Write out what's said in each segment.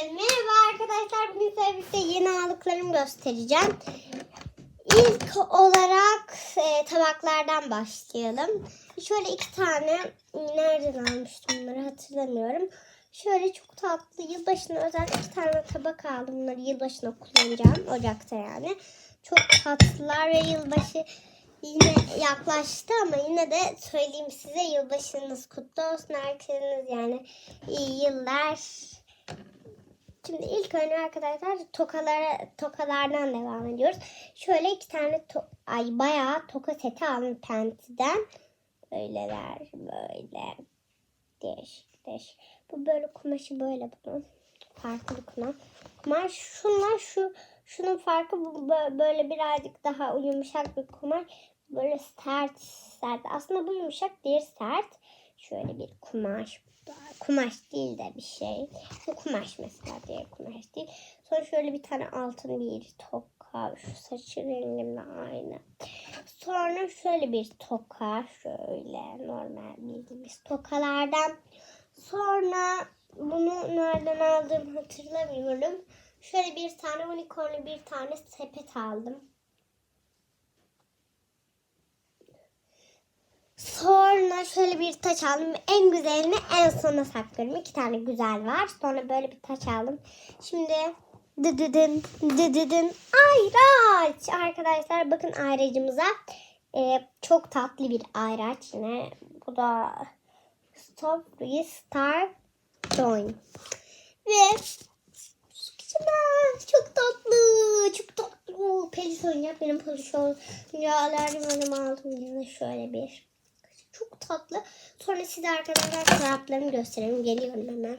Merhaba arkadaşlar. Bugün size birlikte yeni aldıklarımı göstereceğim. İlk olarak e, tabaklardan başlayalım. Şöyle iki tane nereden almıştım bunları hatırlamıyorum. Şöyle çok tatlı yılbaşına özel iki tane tabak aldım. Bunları yılbaşına kullanacağım. Ocakta yani. Çok tatlılar ve yılbaşı yine yaklaştı ama yine de söyleyeyim size yılbaşınız kutlu olsun. Herkesiniz yani iyi yıllar. Şimdi ilk önce arkadaşlar tokalara tokalardan devam ediyoruz. Şöyle iki tane to ay bayağı toka seti aldım Penti'den. Böyleler böyle değişik değişik. Bu böyle kumaşı böyle bunun. Farklı kumaş. Kumaş şunlar şu şunun farkı bu bö- böyle birazcık daha yumuşak bir kumaş. Böyle sert sert. Aslında bu yumuşak diğer sert. Şöyle bir kumaş. Kumaş değil de bir şey. Bu kumaş mesela diğer kumaş değil. Sonra şöyle bir tane altın bir toka. Şu saçı rengimle aynı. Sonra şöyle bir toka. Şöyle normal bildiğimiz tokalardan. Sonra bunu nereden aldım hatırlamıyorum. Şöyle bir tane unicornlu bir tane sepet aldım. Sonra şöyle bir taç aldım. En güzelini en sona saklıyorum. İki tane güzel var. Sonra böyle bir taç aldım. Şimdi dıdıdın dıdıdın ayraç. Arkadaşlar bakın ayracımıza. Ee, çok tatlı bir ayraç yine. Bu da Stop Restart Join. Ve. Çok tatlı. Çok tatlı. Pelis oyuncak. Benim pelis oyuncaklarım önüme aldım. Yine şöyle bir. Çok tatlı. Sonra size arkadaşlar çoraplarımı göstereyim. Geliyorum hemen.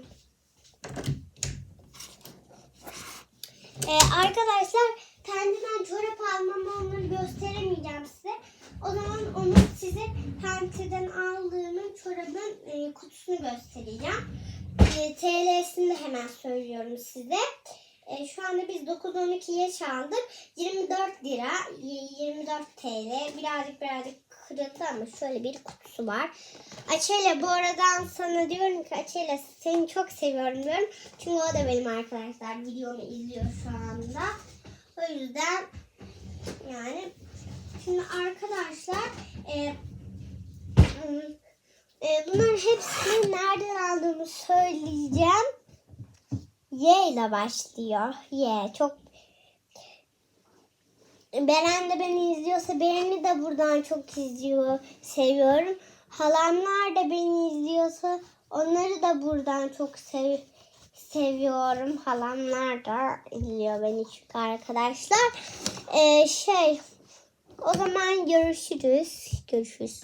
Ee, arkadaşlar Pendi'den çorap almamı onları gösteremeyeceğim size. O zaman onu size Pendi'den aldığımın çorabın e, kutusunu göstereceğim. E, TL'sini de hemen söylüyorum size. E, şu anda biz 9-12'ye çaldık. 24 lira, y- 24 TL. Birazcık birazcık kırıldı ama şöyle bir kutusu var. Açela bu aradan sana diyorum ki Açela seni çok seviyorum diyorum. Çünkü o da benim arkadaşlar videomu izliyor şu anda. O yüzden yani şimdi arkadaşlar e, e, bunların hepsini nereden aldığımı söyleyeceğim. Y ile başlıyor. Y çok Beren de beni izliyorsa Beren'i de buradan çok izliyor, seviyorum. Halamlar da beni izliyorsa onları da buradan çok sev seviyorum. Halamlar da izliyor beni çünkü arkadaşlar. Ee, şey o zaman görüşürüz. Görüşürüz.